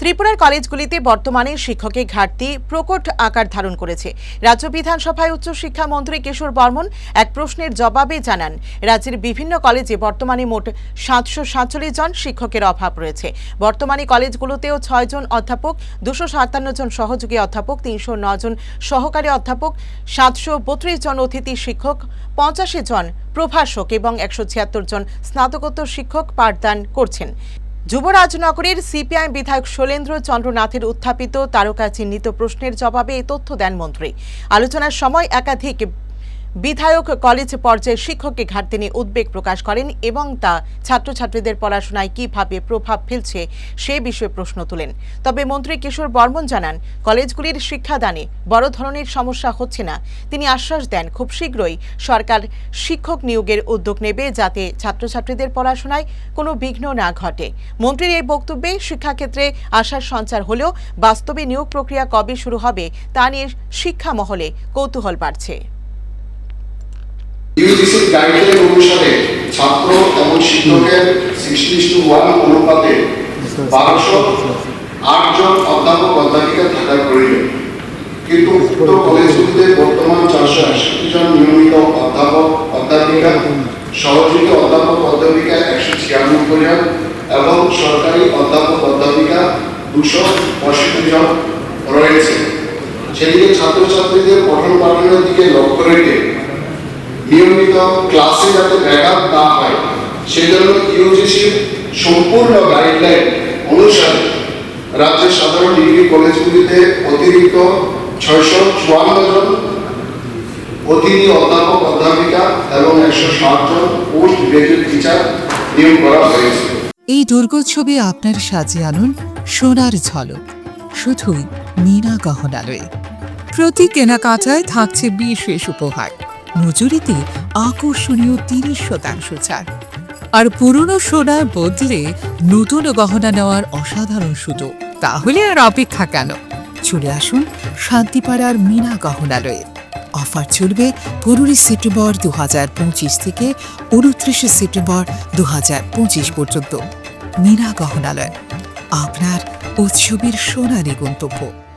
ত্রিপুরার কলেজগুলিতে বর্তমানে শিক্ষকের ঘাটতি প্রকট আকার ধারণ করেছে। রাজ্য বিধানসভায় উচ্চশিক্ষা মন্ত্রী কিশোর বর্মন এক প্রশ্নের জবাবে জানান, রাজ্যের বিভিন্ন কলেজে বর্তমানে মোট সাতশো সাতচল্লিশ জন শিক্ষকের অভাব রয়েছে। বর্তমানে কলেজগুলোতেও ছয়জন অধ্যাপক, দুশো সাতান্ন জন সহযোগী অধ্যাপক, তিনশো জন সহকারী অধ্যাপক, সাতশো বত্রিশ জন অতিথি শিক্ষক পঁচাশি জন প্রভাষক এবং একশো ছিয়াত্তর জন স্নাতকোত্তর শিক্ষক পাঠদান করছেন। যুবরাজনগরের সিপিআই বিধায়ক শৈলেন্দ্র চন্দ্রনাথের উত্থাপিত তারকা চিহ্নিত প্রশ্নের জবাবে এই তথ্য দেন মন্ত্রী। আলোচনার সময় একাধিক বিধায়ক কলেজ পর্যায়ে শিক্ষককে ঘাটতি নিয়ে উদ্বেগ প্রকাশ করেন এবং তা ছাত্রছাত্রীদের পড়াশোনায় কীভাবে প্রভাব ফেলছে সে বিষয়ে প্রশ্ন তোলেন। তবে মন্ত্রী কিশোর বর্মন জানান, কলেজগুলির শিক্ষাদানে বড় ধরনের সমস্যা হচ্ছে না। তিনি আশ্বাস দেন, খুব শীঘ্রই সরকার শিক্ষক নিয়োগের উদ্যোগ নেবে যাতে ছাত্রছাত্রীদের পড়াশোনায় কোনো বিঘ্ন না ঘটে। মন্ত্রীর এই বক্তব্যে শিক্ষাক্ষেত্রে আশার সঞ্চার হলেও বাস্তবে নিয়োগ প্রক্রিয়া কবে শুরু হবে তা নিয়ে শিক্ষা মহলে কৌতূহল বাড়ছে। ইউজিসির গাইডলাইন অনুসারে ছাত্র এবং শিক্ষকের সিক্সটি টু ওয়ান অনুপাতে বারোশো আটজন অধ্যাপক অধ্যাপিকা থাকার প্রয়োজন। কিন্তু উক্ত কলেজগুলিতে বর্তমান চারশো একষট্টি জন নিয়মিত অধ্যাপক, অধ্যাপিকা, সহযোগী অধ্যাপক অধ্যাপিকা একশো ছিয়ানব্বই জন এবং সরকারি অধ্যাপক অধ্যাপিকা দুশো পঁয়ষট্টি জন রয়েছে। সেদিকে ছাত্রছাত্রীদের পঠন পাঠনের দিকে লক্ষ্য রেখে নিয়মিত ক্লাসে যাতে ব্যাঘাত না হয়, সেজন্য ইউজিসির সম্পূর্ণ গাইডলাইন অনুসারে রাজ্যের সাধারণ ডিগ্রি কলেজগুলিতে অতিরিক্ত ছয়শো চুয়ান্ন জন অতিথি অধ্যাপক, অধ্যাপিকা এবং একশো ষাট জন পোস্ট গ্রাজুয়েট টিচার নিয়োগ করা হয়েছে। এই দুর্গোৎসবে আপনার সাজিয়ে আনুন সোনার ঝলক, শুধুই মীনা গহনালয়ে। প্রতি কেনাকাটায় থাকছে বিশেষ উপহার। মজুরিতে আকর্ষণীয় তিরিশ শতাংশ ছাড়। আর পুরনো সোনার বদলে নতুন গহনা নেওয়ার অসাধারণ সুযোগ। তাহলে আর অপেক্ষা কেন? চলে আসুন শান্তিপাড়ার মীনা গহনালয়ে। অফার চলবে পনেরোই সেপ্টেম্বর দু হাজার পঁচিশ থেকে উনত্রিশে সেপ্টেম্বর দু হাজার পঁচিশ পর্যন্ত। মীনা গহনালয়, আপনার উৎসবের সোনালী গন্তব্য।